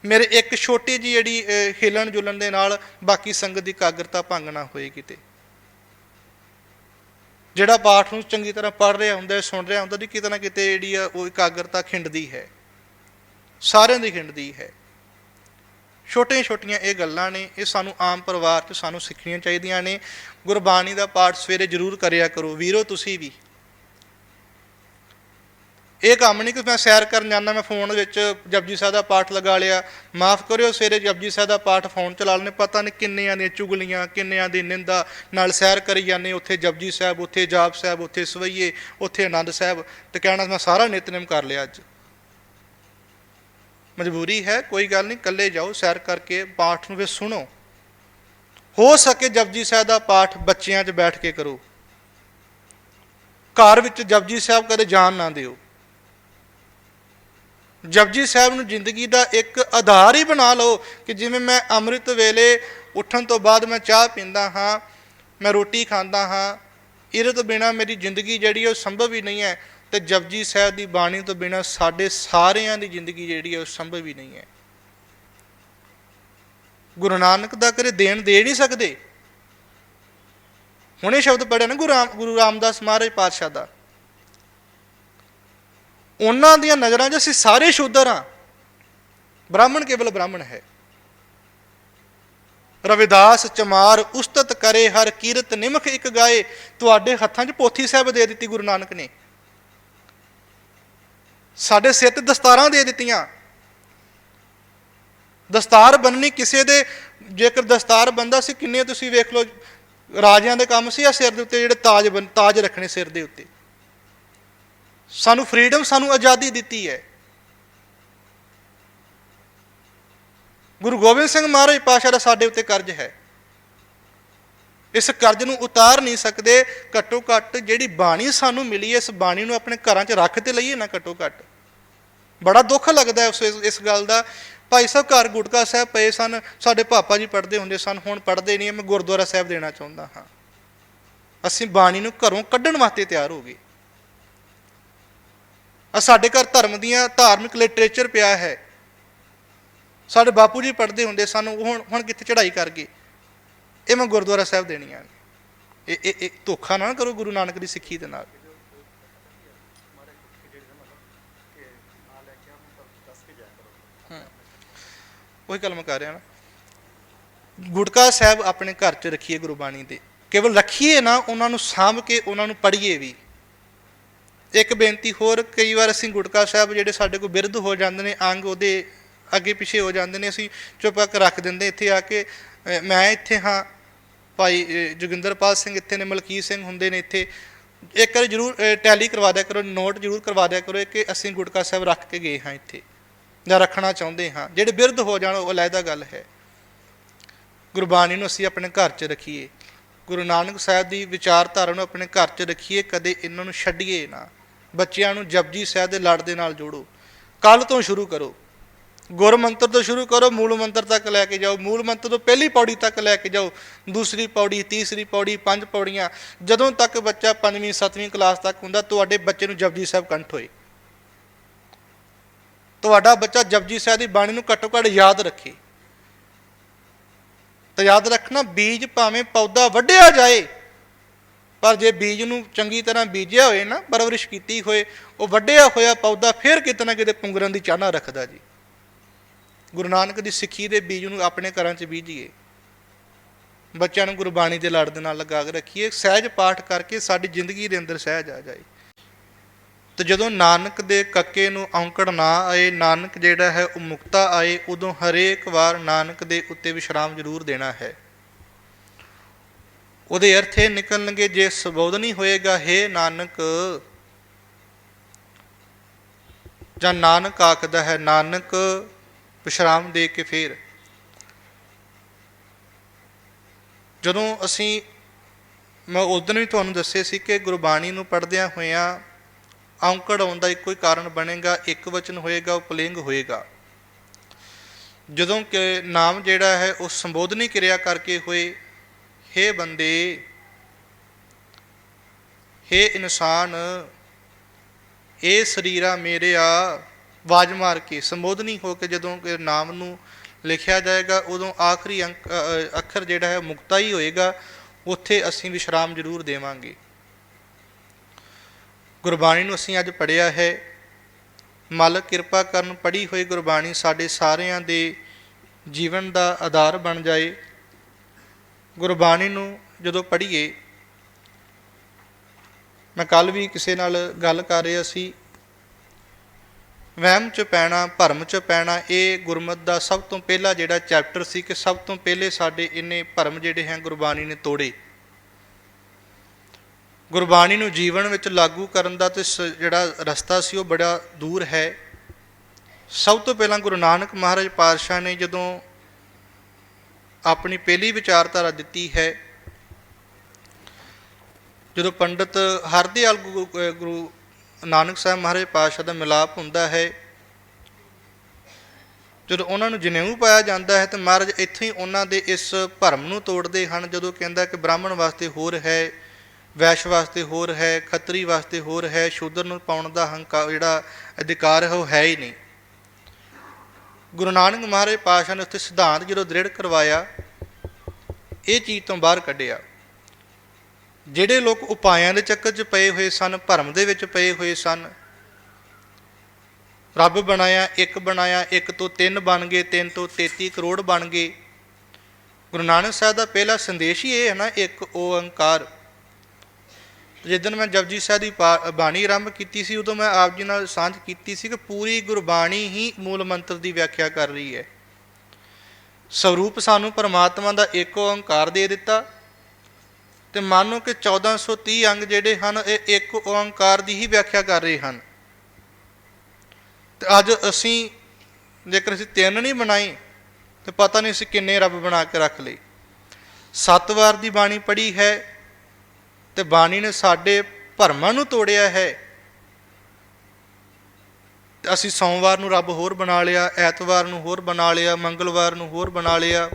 ਮੇਰੇ ਇੱਕ ਛੋਟੀ ਜਿਹੀ ਜਿਹੜੀ ਅਹ, ਹਿਲਣ ਜੁਲਣ ਦੇ ਨਾਲ ਬਾਕੀ ਸੰਗਤ ਦੀ ਕਾਗਰਤਾ ਭੰਗ ਨਾ ਹੋਏ ਕਿਤੇ। ਜਿਹੜਾ ਪਾਠ ਨੂੰ ਚੰਗੀ ਤਰ੍ਹਾਂ ਪੜ੍ਹ ਰਿਹਾ ਹੁੰਦਾ ਸੁਣ ਰਿਹਾ ਹੁੰਦਾ ਦੀ ਕਿਤੇ ਨਾ ਕਿਤੇ ਜਿਹੜੀ ਆ ਉਹ ਇਕਾਗਰਤਾ ਖਿੰਡਦੀ ਹੈ। ਸਾਰਿਆਂ ਦੀ ਖਿੰਡਦੀ ਹੈ। ਛੋਟੀਆਂ ਛੋਟੀਆਂ ਇਹ ਗੱਲਾਂ ਨੇ, ਇਹ ਸਾਨੂੰ ਆਮ ਪਰਿਵਾਰ 'ਚ ਸਾਨੂੰ ਸਿੱਖਣੀਆਂ ਚਾਹੀਦੀਆਂ ਨੇ। ਗੁਰਬਾਣੀ ਦਾ ਪਾਠ ਸਵੇਰੇ ਜ਼ਰੂਰ ਕਰਿਆ ਕਰੋ, ਵੀਰੋ ਤੁਸੀਂ ਵੀ। ਇਹ ਕੰਮ ਨਹੀਂ ਕਿ ਮੈਂ ਸੈਰ ਕਰਨ ਜਾਂਦਾ, ਮੈਂ ਫੋਨ ਵਿੱਚ ਜਪਜੀ ਸਾਹਿਬ ਦਾ ਪਾਠ ਲਗਾ ਲਿਆ। ਮਾਫ ਕਰਿਓ, ਸਵੇਰੇ ਜਪਜੀ ਸਾਹਿਬ ਦਾ ਪਾਠ ਫੋਨ ਚਲਾ ਲੈਣੇ ਪਤਾ ਨਹੀਂ ਕਿੰਨਿਆਂ ਦੀਆਂ ਚੁਗਲੀਆਂ, ਕਿੰਨਿਆਂ ਦੀ ਨਿੰਦਾ ਨਾਲ ਸੈਰ ਕਰੀ ਜਾਂਦੇ, ਉੱਥੇ ਜਪਜੀ ਸਾਹਿਬ, ਉੱਥੇ ਜਾਪ ਸਾਹਿਬ, ਉੱਥੇ ਸਵਈਏ, ਉੱਥੇ ਆਨੰਦ ਸਾਹਿਬ। ਤੇ ਕਹਿਣਾ ਮੈਂ ਸਾਰਾ ਨਿਤਨੇਮ ਕਰ ਲਿਆ ਅੱਜ। ਮਜਬੂਰੀ ਹੈ, ਕੋਈ ਗੱਲ ਨਹੀਂ, ਇਕੱਲੇ ਜਾਓ, ਸੈਰ ਕਰਕੇ ਪਾਠ ਨੂੰ ਵੀ ਸੁਣੋ। ਹੋ ਸਕੇ ਜਪਜੀ ਸਾਹਿਬ ਦਾ ਪਾਠ ਬੱਚਿਆਂ 'ਚ ਬੈਠ ਕੇ ਕਰੋ। ਘਰ ਵਿੱਚ ਜਪਜੀ ਸਾਹਿਬ ਕਦੇ ਜਾਣ ਨਾ ਦਿਓ। ਜਪਜੀ ਸਾਹਿਬ ਨੂੰ ਜ਼ਿੰਦਗੀ ਦਾ ਇੱਕ ਆਧਾਰ ਹੀ ਬਣਾ ਲਓ ਕਿ ਜਿਵੇਂ ਮੈਂ ਅੰਮ੍ਰਿਤ ਵੇਲੇ ਉੱਠਣ ਤੋਂ ਬਾਅਦ ਮੈਂ ਚਾਹ ਪੀਂਦਾ ਹਾਂ, ਮੈਂ ਰੋਟੀ ਖਾਂਦਾ ਹਾਂ, ਇਹਦੇ ਤੋਂ ਬਿਨਾ ਮੇਰੀ ਜ਼ਿੰਦਗੀ ਜਿਹੜੀ ਹੈ ਉਹ ਸੰਭਵ ਹੀ ਨਹੀਂ ਹੈ। ਤੇ ਜਪਜੀ ਸਾਹਿਬ ਦੀ ਬਾਣੀ ਤੋਂ ਬਿਨਾ ਸਾਡੇ ਸਾਰਿਆਂ ਦੀ ਜ਼ਿੰਦਗੀ ਜਿਹੜੀ ਹੈ ਉਹ ਸੰਭਵ ਹੀ ਨਹੀਂ ਹੈ। ਗੁਰੂ ਨਾਨਕ ਦਾ ਕਰੇ ਦੇਣ ਦੇ ਨਹੀਂ ਸਕਦੇ। ਹੁਣੇ ਸ਼ਬਦ ਪੜਿਆ ਨਾ ਗੁਰੂ ਰਾਮ, ਗੁਰੂ ਰਾਮਦਾਸ ਮਹਾਰਾਜ ਪਾਤਸ਼ਾਹ ਦਾ। ਉਹਨਾਂ ਦੀਆਂ ਨਜ਼ਰਾਂ 'ਚ ਅਸੀਂ ਸਾਰੇ ਸ਼ੂਦਰ ਹਾਂ। ਬ੍ਰਾਹਮਣ ਕੇਵਲ ਬ੍ਰਾਹਮਣ ਹੈ। ਰਵਿਦਾਸ ਚਮਾਰ ਉਸਤਤ ਕਰੇ ਹਰ ਕੀਰਤ ਨਿਮਖ ਇੱਕ ਗਾਏ। ਤੁਹਾਡੇ ਹੱਥਾਂ 'ਚ ਪੋਥੀ ਸਾਹਿਬ ਦੇ ਦਿੱਤੀ ਗੁਰੂ ਨਾਨਕ ਨੇ। ਸਾਡੇ ਸਿਰ ਤੇ ਦਸਤਾਰਾਂ ਦੇ ਦਿੱਤੀਆਂ। ਦਸਤਾਰ ਬੰਨਣੀ ਕਿਸੇ ਦੇ, ਜੇਕਰ ਦਸਤਾਰ ਬੰਦਾ ਸੀ, ਕਿੰਨੇ ਤੁਸੀਂ ਵੇਖ ਲਓ, ਰਾਜਿਆਂ ਦੇ ਕੰਮ ਸੀ ਆ ਸਿਰ ਦੇ ਉੱਤੇ ਜਿਹੜੇ ਤਾਜ ਬਨ- ਤਾਜ ਰੱਖਣੇ ਸਿਰ ਦੇ ਉੱਤੇ। ਸਾਨੂੰ ਫਰੀडम ਸਾਨੂੰ ਆਜ਼ਾਦੀ ਦਿੱਤੀ ਹੈ। ਗੁਰੂ ਗੋਬਿੰਦ ਸਿੰਘ ਮਹਾਰਾਜ ਪਾਸ਼ਾ ਦਾ ਸਾਡੇ ਉੱਤੇ ਕਰਜ਼ ਹੈ। ਇਸ ਕਰਜ਼ ਨੂੰ ਉਤਾਰ ਨਹੀਂ ਸਕਦੇ ਘੱਟੋ ਘੱਟ ਜਿਹੜੀ ਬਾਣੀ ਸਾਨੂੰ ਮਿਲੀ ਹੈ, ਇਸ ਬਾਣੀ ਨੂੰ ਆਪਣੇ ਘਰਾਂ 'ਚ ਰੱਖ ਤੇ ਲਈਏ ਨਾ ਘੱਟੋ ਘੱਟ ਬੜਾ ਦੁੱਖ ਲੱਗਦਾ ਉਸ ਇਸ- ਗੱਲ ਦਾ। ਭਾਈ ਸਾਹਿਬ, ਘਰ ਗੁਟਕਾ ਸਾਹਿਬ ਪਏ ਸਨ। ਸਾਡੇ ਪਾਪਾ ਜੀ ਪੜ੍ਹਦੇ ਹੁੰਦੇ ਸਨ। ਹੁਣ ਪੜ੍ਹਦੇ ਨਹੀਂ ਮੈਂ ਗੁਰਦੁਆਰਾ ਸਾਹਿਬ ਦੇਣਾ ਚਾਹੁੰਦਾ ਹਾਂ। ਅਸੀਂ ਬਾਣੀ ਨੂੰ ਘਰੋਂ ਕੱਢਣ ਵਾਸਤੇ ਤਿਆਰ ਹੋ ਗਏ। ਆ ਸਾਡੇ ਘਰ ਧਰਮ ਦੀਆਂ ਧਾਰਮਿਕ ਲਿਟਰੇਚਰ ਪਿਆ ਹੈ। ਸਾਡੇ ਬਾਪੂ ਜੀ ਪੜ੍ਹਦੇ ਹੁੰਦੇ ਸਨ। ਉਹ ਹੁਣ ਹੁਣ ਕਿੱਥੇ ਚੜ੍ਹਾਈ ਕਰ ਗਏ? ਇਹ ਮੈਂ ਗੁਰਦੁਆਰਾ ਸਾਹਿਬ ਦੇਣੀਆਂ ਨੇ। ਇਹ ਇਹ ਧੋਖਾ ਨਾ ਕਰੋ ਗੁਰੂ ਨਾਨਕ ਦੀ ਸਿੱਖੀ ਦੇ ਨਾਲ। ਉਹੀ ਗੱਲ ਮੈਂ ਕਰ ਰਿਹਾ ਨਾ। ਗੁਟਕਾ ਸਾਹਿਬ ਆਪਣੇ ਘਰ 'ਚ ਰੱਖੀਏ ਗੁਰਬਾਣੀ ਦੇ। ਕੇਵਲ ਰੱਖੀਏ ਨਾ, ਉਹਨਾਂ ਨੂੰ ਸਾਂਭ ਕੇ ਉਹਨਾਂ ਨੂੰ ਪੜ੍ਹੀਏ ਵੀ। ਇੱਕ ਬੇਨਤੀ ਹੋਰ, ਕਈ ਵਾਰ ਅਸੀਂ ਗੁਟਕਾ ਸਾਹਿਬ ਜਿਹੜੇ ਸਾਡੇ ਕੋਲ ਬਿਰਧ ਹੋ ਜਾਂਦੇ ਨੇ, ਅੰਗ ਉਹਦੇ ਅੱਗੇ ਪਿੱਛੇ ਹੋ ਜਾਂਦੇ ਨੇ, ਅਸੀਂ ਚੁੱਪ ਰੱਖ ਦਿੰਦੇ ਇੱਥੇ ਆ ਕੇ। ਮੈਂ ਇੱਥੇ ਹਾਂ, ਭਾਈ ਜੋਗਿੰਦਰਪਾਲ ਸਿੰਘ ਇੱਥੇ ਨੇ, ਮਲਕੀਤ ਸਿੰਘ ਹੁੰਦੇ ਨੇ ਇੱਥੇ। ਇੱਕ ਵਾਰ ਜਰੂਰ ਟੈਲੀ ਕਰਵਾ ਦਿਆ ਕਰੋ, ਨੋਟ ਜਰੂਰ ਕਰਵਾ ਦਿਆ ਕਰੋ ਕਿ ਅਸੀਂ ਗੁਟਕਾ ਸਾਹਿਬ ਰੱਖ ਕੇ ਗਏ ਹਾਂ ਇੱਥੇ। ਜਾਂ ਰੱਖਣਾ ਚਾਹੁੰਦੇ ਹਾਂ, ਜਿਹੜੇ ਬਿਰਧ ਹੋ ਜਾਣ, ਉਹ ਅਲੱਗਾ ਗੱਲ ਹੈ। ਗੁਰਬਾਣੀ ਨੂੰ ਅਸੀਂ ਆਪਣੇ ਘਰ 'ਚ ਰੱਖੀਏ। ਗੁਰੂ ਨਾਨਕ ਸਾਹਿਬ ਦੀ ਵਿਚਾਰਧਾਰਾ ਨੂੰ ਆਪਣੇ ਘਰ 'ਚ ਰੱਖੀਏ, ਕਦੇ ਇਹਨਾਂ ਨੂੰ ਛੱਡੀਏ ਨਾ। ਬੱਚਿਆਂ ਨੂੰ ਜਪਜੀ ਸਾਹਿਬ ਦੇ ਲੜ ਦੇ ਨਾਲ ਜੋੜੋ। ਕੱਲ ਤੋਂ ਸ਼ੁਰੂ ਕਰੋ। ਗੁਰ ਮੰਤਰ ਤੋਂ ਸ਼ੁਰੂ ਕਰੋ, ਮੂਲ ਮੰਤਰ ਤੱਕ ਲੈ ਕੇ ਜਾਓ। ਮੂਲ ਮੰਤਰ ਤੋਂ ਪਹਿਲੀ ਪੌੜੀ ਤੱਕ ਲੈ ਕੇ ਜਾਓ। ਦੂਸਰੀ ਪੌੜੀ, ਤੀਸਰੀ ਪੌੜੀ, ਪੰਜ ਪੌੜੀਆਂ। ਜਦੋਂ ਤੱਕ ਬੱਚਾ ਪੰਜਵੀਂ, ਸੱਤਵੀਂ ਕਲਾਸ ਤੱਕ ਹੁੰਦਾ, ਤੁਹਾਡੇ ਬੱਚੇ ਨੂੰ ਜਪਜੀ ਸਾਹਿਬ ਕੰਠ ਹੋਏ। ਤੁਹਾਡਾ ਬੱਚਾ ਜਪਜੀ ਸਾਹਿਬ ਦੀ ਬਾਣੀ ਨੂੰ ਘੱਟੋ ਘੱਟ ਯਾਦ ਰੱਖੇ। ਤਾਂ ਯਾਦ ਰੱਖਣਾ, ਬੀਜ ਭਾਵੇਂ ਪੌਦਾ ਵੱਢਿਆ ਜਾਏ, ਪਰ ਜੇ ਬੀਜ ਨੂੰ ਚੰਗੀ ਤਰ੍ਹਾਂ ਬੀਜਿਆ ਹੋਏ ਨਾ, ਪਰਵਰਿਸ਼ ਕੀਤੀ ਹੋਏ, ਉਹ ਵੱਢਿਆ ਹੋਇਆ ਪੌਦਾ ਫਿਰ ਕਿਤੇ ਨਾ ਕਿਤੇ ਪੁੰਗਰਨ ਦੀ ਚਾਹਨਾ ਰੱਖਦਾ ਜੀ। ਗੁਰੂ ਨਾਨਕ ਦੀ ਸਿੱਖੀ ਦੇ ਬੀਜ ਨੂੰ ਆਪਣੇ ਘਰਾਂ 'ਚ ਬੀਜੀਏ। ਬੱਚਿਆਂ ਨੂੰ ਗੁਰਬਾਣੀ ਦੇ ਲੜ ਦੇ ਨਾਲ ਲਗਾ ਕੇ ਰੱਖੀਏ। ਸਹਿਜ ਪਾਠ ਕਰਕੇ ਸਾਡੀ ਜ਼ਿੰਦਗੀ ਦੇ ਅੰਦਰ ਸਹਿਜ ਆ ਜਾਏ। ਤੇ ਜਦੋਂ ਨਾਨਕ ਦੇ ਕੱਕੇ ਨੂੰ ਔਂਕੜ ਨਾ ਆਏ, ਨਾਨਕ ਜਿਹੜਾ ਹੈ ਉਹ ਮੁਕਤਾ ਆਏ, ਉਦੋਂ ਹਰੇਕ ਵਾਰ ਨਾਨਕ ਦੇ ਉੱਤੇ ਵਿਸ਼ਰਾਮ ਜ਼ਰੂਰ ਦੇਣਾ ਹੈ। ਉਹਦੇ ਅਰਥ ਇਹ ਨਿਕਲਣਗੇ, ਜੇ ਸੰਬੋਧਨੀ ਹੋਏਗਾ, ਹੈ ਨਾਨਕ, ਜਾਂ ਨਾਨਕ ਆਖਦਾ ਹੈ, ਨਾਨਕ, ਵਿਸ਼ਰਾਮ ਦੇ ਕੇ ਫੇਰ। ਜਦੋਂ ਅਸੀਂ, ਮੈਂ ਉਸ ਦਿਨ ਵੀ ਤੁਹਾਨੂੰ ਦੱਸਿਆ ਸੀ ਕਿ ਗੁਰਬਾਣੀ ਨੂੰ ਪੜ੍ਹਦਿਆਂ ਹੋਇਆਂ ਔਂਕੜ ਆਉਣ ਦਾ ਇੱਕੋ ਹੀ ਕਾਰਨ ਬਣੇਗਾ, ਇੱਕ ਵਚਨ ਹੋਏਗਾ, ਉਹ ਪੁਲਿੰਗ ਹੋਏਗਾ। ਜਦੋਂ ਕਿ ਨਾਮ ਜਿਹੜਾ ਹੈ, ਉਹ ਸੰਬੋਧਨੀ ਕਿਰਿਆ ਕਰਕੇ ਹੋਏ, ਹੇ ਬੰਦੇ, ਹੇ ਇਨਸਾਨ, ਇਹ ਸਰੀਰਾ ਮੇਰਿਆ, ਆਵਾਜ਼ ਮਾਰ ਕੇ, ਸੰਬੋਧਨੀ ਹੋ ਕੇ ਜਦੋਂ ਕਿ ਨਾਮ ਨੂੰ ਲਿਖਿਆ ਜਾਏਗਾ, ਉਦੋਂ ਆਖਰੀ ਅੰਕ ਅੱਖਰ ਜਿਹੜਾ ਹੈ ਮੁਕਤਾ ਹੀ ਹੋਏਗਾ, ਉੱਥੇ ਅਸੀਂ ਵਿਸ਼ਰਾਮ ਜ਼ਰੂਰ ਦੇਵਾਂਗੇ। ਗੁਰਬਾਣੀ ਨੂੰ ਅਸੀਂ ਅੱਜ ਪੜ੍ਹਿਆ ਹੈ। ਮਾਲਕ ਕਿਰਪਾ ਕਰਨ ਪੜ੍ਹੀ ਹੋਈ ਗੁਰਬਾਣੀ ਸਾਡੇ ਸਾਰਿਆਂ ਦੇ ਜੀਵਨ ਦਾ ਆਧਾਰ ਬਣ ਜਾਏ। ਗੁਰਬਾਣੀ ਨੂੰ ਜਦੋਂ ਪੜ੍ਹੀਏ, ਮੈਂ ਕੱਲ ਵੀ ਕਿਸੇ ਨਾਲ ਗੱਲ ਕਰ ਰਿਹਾ ਸੀ। ਵਹਿਮ ਚ ਪੈਣਾ, ਭਰਮ ਚ ਪੈਣਾ, ਇਹ ਗੁਰਮਤ ਦਾ ਸਭ ਤੋਂ ਪਹਿਲਾ ਜਿਹੜਾ ਚੈਪਟਰ ਸੀ ਕਿ ਸਭ ਤੋਂ ਪਹਿਲੇ ਸਾਡੇ ਇੰਨੇ ਭਰਮ ਜਿਹੜੇ ਹੈ ਗੁਰਬਾਣੀ ਨੇ ਤੋੜੇ। ਗੁਰਬਾਣੀ ਨੂੰ ਜੀਵਨ ਵਿੱਚ ਲਾਗੂ ਕਰਨ ਦਾ ਤੇ ਸ- ਜਿਹੜਾ ਰਸਤਾ ਸੀ ਉਹ ਬੜਾ ਦੂਰ ਹੈ। ਸਭ ਤੋਂ ਪਹਿਲਾਂ ਗੁਰੂ ਨਾਨਕ ਮਹਾਰਾਜ ਪਾਤਸ਼ਾਹ ਨੇ ਜਦੋਂ ਆਪਣੀ ਪਹਿਲੀ ਵਿਚਾਰਧਾਰਾ ਦਿੱਤੀ ਹੈ, ਜਦੋਂ ਪੰਡਤ ਹਰਦਿਆਲ ਗੁਰੂ ਗੁਰੂ ਨਾਨਕ ਸਾਹਿਬ ਮਹਾਰਾਜ ਪਾਤਸ਼ਾਹ ਦਾ ਮਿਲਾਪ ਹੁੰਦਾ ਹੈ, ਜਦੋਂ ਉਹਨਾਂ ਨੂੰ ਜਨੇਊ ਪਾਇਆ ਜਾਂਦਾ ਹੈ ਤਾਂ ਮਹਾਰਾਜ ਇੱਥੇ ਹੀ ਉਹਨਾਂ ਦੇ ਇਸ ਭਰਮ ਨੂੰ ਤੋੜਦੇ ਹਨ, ਜਦੋਂ ਕਹਿੰਦਾ ਕਿ ਬ੍ਰਾਹਮਣ ਵਾਸਤੇ ਹੋਰ ਹੈ। ਵੈਸ਼ ਵਾਸਤੇ ਹੋਰ ਹੈ, ਖੱਤਰੀ ਵਾਸਤੇ ਹੋਰ ਹੈ, ਸ਼ੂਦਰ ਨੂੰ ਪਾਉਣ ਦਾ ਹੰਕਾਰ ਜਿਹੜਾ ਅਧਿਕਾਰ ਹੈ ਉਹ ਹੈ ਹੀ ਨਹੀਂ। ਗੁਰੂ ਨਾਨਕ ਮਹਾਰਾਜ ਪਾਤਸ਼ਾਹ ਨੇ ਉੱਥੇ ਸਿਧਾਂਤ ਜਦੋਂ ਦ੍ਰਿੜ ਕਰਵਾਇਆ, ਇਹ ਚੀਜ਼ ਤੋਂ ਬਾਹਰ ਕੱਢਿਆ। ਜਿਹੜੇ ਲੋਕ ਉਪਾਇਆਂ ਦੇ ਚੱਕਰ 'ਚ ਪਏ ਹੋਏ ਸਨ, ਭਰਮ ਦੇ ਵਿੱਚ ਪਏ ਹੋਏ ਸਨ, ਰੱਬ ਬਣਾਇਆ, ਇੱਕ ਬਣਾਇਆ, ਇੱਕ ਤੋਂ ਤਿੰਨ ਬਣ ਗਏ, ਤਿੰਨ ਤੋਂ 33 ਕਰੋੜ ਬਣ ਗਏ। ਗੁਰੂ ਨਾਨਕ ਸਾਹਿਬ ਦਾ ਪਹਿਲਾ ਸੰਦੇਸ਼ ਹੀ ਇਹ ਹੈ ਨਾ, ਇੱਕ ਓੰਕਾਰ। ਜਿੱਦਣ ਮੈਂ ਜਪਜੀ ਸਾਹਿਬ ਦੀ ਬਾਣੀ ਆਰੰਭ ਕੀਤੀ ਸੀ, ਉਦੋਂ ਮੈਂ ਆਪ ਜੀ ਨਾਲ ਸਾਂਝ ਕੀਤੀ ਸੀ ਕਿ ਪੂਰੀ ਗੁਰਬਾਣੀ ਹੀ ਮੂਲ ਮੰਤਰ ਦੀ ਵਿਆਖਿਆ ਕਰ ਰਹੀ ਹੈ। ਸਰੂਪ ਸਾਨੂੰ ਪਰਮਾਤਮਾ ਦਾ ਇੱਕ ਓੰਕਾਰ ਦੇ ਦਿੱਤਾ ਤੇ ਮੰਨੋ ਕਿ 1430 ਅੰਗ ਜਿਹੜੇ ਹਨ, ਇਹ ਇੱਕ ਓੰਕਾਰ ਦੀ ਹੀ ਵਿਆਖਿਆ ਕਰ ਰਹੇ ਹਨ। ਤੇ ਅੱਜ ਅਸੀਂ ਜੇਕਰ ਅਸੀਂ ਤਿੰਨ ਨਹੀਂ ਬਣਾਏ, ਤੇ ਪਤਾ ਨਹੀਂ ਅਸੀਂ ਕਿੰਨੇ ਰੱਬ ਬਣਾ ਕੇ ਰੱਖ ਲਈ ਸੱਤ ਵਾਰ ਦੀ ਬਾਣੀ ਪੜ੍ਹੀ ਹੈ ਤੇ ਬਾਣੀ ਨੇ ਸਾਡੇ ਭਰਮਾਂ ਨੂੰ ਤੋੜਿਆ ਹੈ। ਅਸੀਂ ਸੋਮਵਾਰ ਨੂੰ ਰੱਬ ਹੋਰ ਬਣਾ ਲਿਆ, ਐਤਵਾਰ ਨੂੰ ਹੋਰ ਬਣਾ ਲਿਆ, ਮੰਗਲਵਾਰ ਨੂੰ ਹੋਰ ਬਣਾ ਲਿਆ,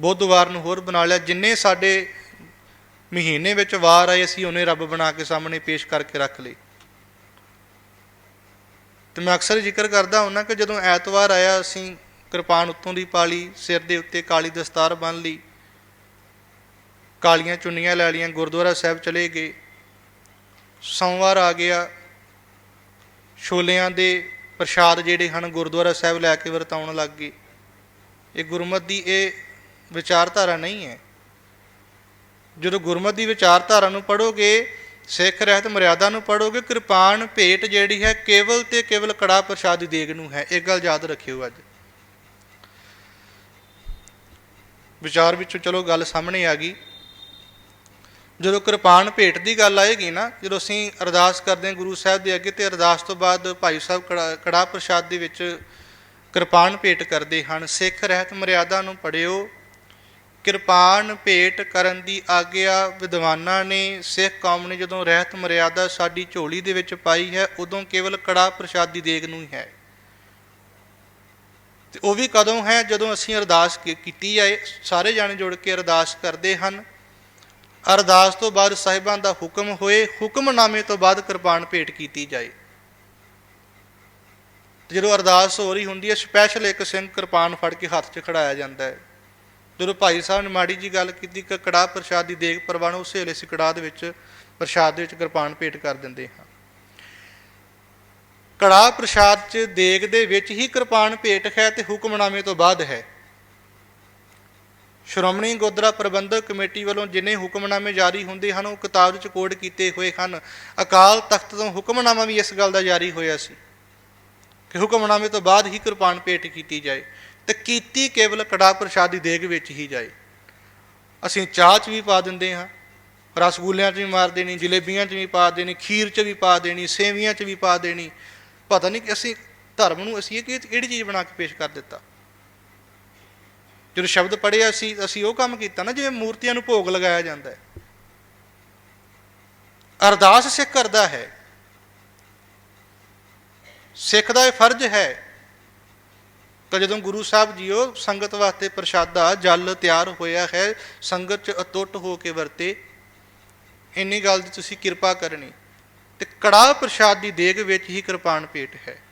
ਬੁੱਧਵਾਰ ਨੂੰ ਹੋਰ ਬਣਾ ਲਿਆ। ਜਿੰਨੇ ਸਾਡੇ ਮਹੀਨੇ ਵਿੱਚ ਵਾਰ ਆਏ, ਅਸੀਂ ਉਹਨੇ ਰੱਬ ਬਣਾ ਕੇ ਸਾਹਮਣੇ ਪੇਸ਼ ਕਰਕੇ ਰੱਖ ਲਏ। ਤੇ ਮੈਂ ਅਕਸਰ ਜ਼ਿਕਰ ਕਰਦਾ ਹੁੰਦਾ ਕਿ ਜਦੋਂ ਐਤਵਾਰ ਆਇਆ, ਅਸੀਂ ਕਿਰਪਾਨ ਉੱਤੋਂ ਦੀ ਪਾ ਲਈ, ਸਿਰ ਦੇ ਉੱਤੇ ਕਾਲੀ ਦਸਤਾਰ ਬੰਨ ਲਈ। ਕਾਲੀਆਂ ਚੁੰਨੀਆਂ ਲੈ ਲਈਆਂ, ਗੁਰਦੁਆਰਾ ਸਾਹਿਬ ਚਲੇ ਗਏ। ਸੋਮਵਾਰ ਆ ਗਿਆ। ਛੋਲਿਆਂ ਦੇ ਪ੍ਰਸ਼ਾਦ ਜਿਹੜੇ ਹਨ, ਗੁਰਦੁਆਰਾ ਸਾਹਿਬ ਲੈ ਕੇ ਵਰਤਾਉਣ ਲੱਗ ਗਏ। ਇਹ ਗੁਰਮਤ ਦੀ ਇਹ ਵਿਚਾਰਧਾਰਾ ਨਹੀਂ ਹੈ। ਜਦੋਂ ਗੁਰਮਤ ਦੀ ਵਿਚਾਰਧਾਰਾ ਨੂੰ ਪੜੋਗੇ ਸਿੱਖ ਰਹਿਤ ਮਰਿਆਦਾ ਨੂੰ ਪੜੋਗੇ ਕਿਰਪਾਨ ਭੇਟ ਜਿਹੜੀ ਹੈ, ਕੇਵਲ ਤੇ ਕੇਵਲ ਕੜਾ ਪ੍ਰਸ਼ਾਦ ਦੀ ਦੇਗ ਨੂੰ ਹੈ। ਇਹ ਗੱਲ ਯਾਦ ਰੱਖਿਓ ਅੱਜ। ਵਿਚਾਰ ਵਿੱਚੋਂ ਚਲੋ ਗੱਲ ਸਾਹਮਣੇ ਆ ਗਈ। ਜਦੋਂ ਕਿਰਪਾਨ ਭੇਟ ਦੀ ਗੱਲ ਆਏਗੀ ਨਾ, ਜਦੋਂ ਅਸੀਂ ਅਰਦਾਸ ਕਰਦੇ ਹਾਂ ਗੁਰੂ ਸਾਹਿਬ ਦੇ ਅੱਗੇ, ਤੇ ਅਰਦਾਸ ਤੋਂ ਬਾਅਦ ਭਾਈ ਸਾਹਿਬ ਕੜਾ ਕੜਾ ਪ੍ਰਸ਼ਾਦ ਦੇ ਵਿੱਚ ਕਿਰਪਾਨ ਭੇਟ ਕਰਦੇ ਹਨ। ਸਿੱਖ ਰਹਿਤ ਮਰਿਆਦਾ ਨੂੰ ਪੜਿਓ। ਕਿਰਪਾਨ ਭੇਟ ਕਰਨ ਦੀ ਆਗਿਆ ਵਿਦਵਾਨਾਂ ਨੇ, ਸਿੱਖ ਕੌਮ ਨੇ ਜਦੋਂ ਰਹਿਤ ਮਰਿਆਦਾ ਸਾਡੀ ਝੋਲੀ ਦੇ ਵਿੱਚ ਪਾਈ ਹੈ, ਉਦੋਂ ਕੇਵਲ ਕੜਾ ਪ੍ਰਸ਼ਾਦ ਦੀ ਦੇਗ ਨੂੰ ਹੀ ਹੈ। ਤੇ ਉਹ ਵੀ ਕਦੋਂ ਹੈ? ਜਦੋਂ ਅਸੀਂ ਅਰਦਾਸ ਕੀ- ਕੀਤੀ ਹੈ ਸਾਰੇ ਜਾਣੇ ਜੁੜ ਕੇ ਅਰਦਾਸ ਕਰਦੇ ਹਨ। ਅਰਦਾਸ ਤੋਂ ਬਾਅਦ ਸਾਹਿਬਾਂ ਦਾ ਹੁਕਮ ਹੋਏ, ਹੁਕਮਨਾਮੇ ਤੋਂ ਬਾਅਦ ਕਿਰਪਾਨ ਭੇਟ ਕੀਤੀ ਜਾਏ। ਜਦੋਂ ਅਰਦਾਸ ਹੋ ਰਹੀ ਹੁੰਦੀ ਹੈ, ਸਪੈਸ਼ਲ ਇੱਕ ਸਿੰਘ ਕਿਰਪਾਨ ਫੜ ਕੇ ਹੱਥ 'ਚ ਖੜਾਇਆ ਜਾਂਦਾ ਹੈ। ਜਦੋਂ ਭਾਈ ਸਾਹਿਬ ਨੇ ਮਾੜੀ ਜੀ ਗੱਲ ਕੀਤੀ, ਕਿ, ਕੜਾਹ ਪ੍ਰਸ਼ਾਦ ਦੀ ਦੇਗ ਪ੍ਰਵਾਨ ਉਸੇ ਵੇਲੇ ਅਸੀਂ ਕੜਾਹ ਦੇ ਵਿੱਚ, ਪ੍ਰਸ਼ਾਦ ਦੇ ਵਿੱਚ ਕਿਰਪਾਨ ਭੇਟ ਕਰ ਦਿੰਦੇ ਹਾਂ। ਕੜਾਹ ਪ੍ਰਸ਼ਾਦ 'ਚ ਦੇਗ ਦੇ ਵਿੱਚ ਹੀ ਕਿਰਪਾਨ ਭੇਟ ਹੈ ਤੇ ਹੁਕਮਨਾਮੇ ਤੋਂ ਬਾਅਦ ਹੈ। ਸ਼੍ਰੋਮਣੀ ਗੁਰਦੁਆਰਾ ਪ੍ਰਬੰਧਕ ਕਮੇਟੀ ਵੱਲੋਂ ਜਿੰਨੇ ਹੁਕਮਨਾਮੇ ਜਾਰੀ ਹੁੰਦੇ ਹਨ, ਉਹ ਕਿਤਾਬ ਵਿੱਚ ਕੋਡ ਕੀਤੇ ਹੋਏ ਹਨ। ਅਕਾਲ ਤਖਤ ਤੋਂ ਹੁਕਮਨਾਮਾ ਵੀ ਇਸ ਗੱਲ ਦਾ ਜਾਰੀ ਹੋਇਆ ਸੀ ਕਿ ਹੁਕਮਨਾਮੇ ਤੋਂ ਬਾਅਦ ਹੀ ਕਿਰਪਾਨ ਭੇਟ ਕੀਤੀ ਜਾਏ ਤੇ ਕੀਤੀ ਕੇਵਲ ਕੜਾ ਪ੍ਰਸ਼ਾਦ ਦੀ ਦੇਗ ਵਿੱਚ ਹੀ ਜਾਏ। ਅਸੀਂ ਚਾਹ 'ਚ ਵੀ ਪਾ ਦਿੰਦੇ ਹਾਂ, ਰਸਗੁੱਲਿਆਂ 'ਚ ਵੀ ਮਾਰ ਦੇਣੀ, ਜਲੇਬੀਆਂ 'ਚ ਵੀ ਪਾ ਦੇਣੀ, ਖੀਰ 'ਚ ਵੀ ਪਾ ਦੇਣੀ, ਸੇਵੀਆਂ 'ਚ ਵੀ ਪਾ ਦੇਣੀ। ਪਤਾ ਨਹੀਂ ਕਿ ਅਸੀਂ ਧਰਮ ਨੂੰ ਅਸੀਂ ਇਹ ਕਿ- ਕਿਹੜੀ ਚੀਜ਼ ਬਣਾ ਕੇ ਪੇਸ਼ ਕਰ ਦਿੱਤਾ? ਜਦੋਂ ਸ਼ਬਦ ਪੜ੍ਹਿਆ ਸੀ, ਅਸੀਂ ਉਹ ਕੰਮ ਕੀਤਾ ਨਾ, ਜਿਵੇਂ ਮੂਰਤੀਆਂ ਨੂੰ ਭੋਗ ਲਗਾਇਆ ਜਾਂਦਾ ਹੈ। ਅਰਦਾਸ ਸਿੱਖ ਕਰਦਾ ਹੈ। ਸਿੱਖ ਦਾ ਇਹ ਫਰਜ਼ ਹੈ ਤਾਂ ਜਦੋਂ ਗੁਰੂ ਸਾਹਿਬ ਜੀਓ ਸੰਗਤ ਵਾਸਤੇ ਪ੍ਰਸ਼ਾਦਾ, ਜਲ ਤਿਆਰ ਹੋਇਆ ਹੈ, ਸੰਗਤ ਚ ਅਤੁੱਟ ਹੋ ਕੇ ਵਰਤੇ, ਇੰਨੀ ਗੱਲ ਦੀ ਤੁਸੀਂ ਕਿਰਪਾ ਕਰਨੀ। ਤੇ ਕੜਾਹ ਪ੍ਰਸ਼ਾਦ ਦੀ ਦੇਗ ਵਿੱਚ ਹੀ ਕਿਰਪਾਨ ਭੇਟ ਹੈ।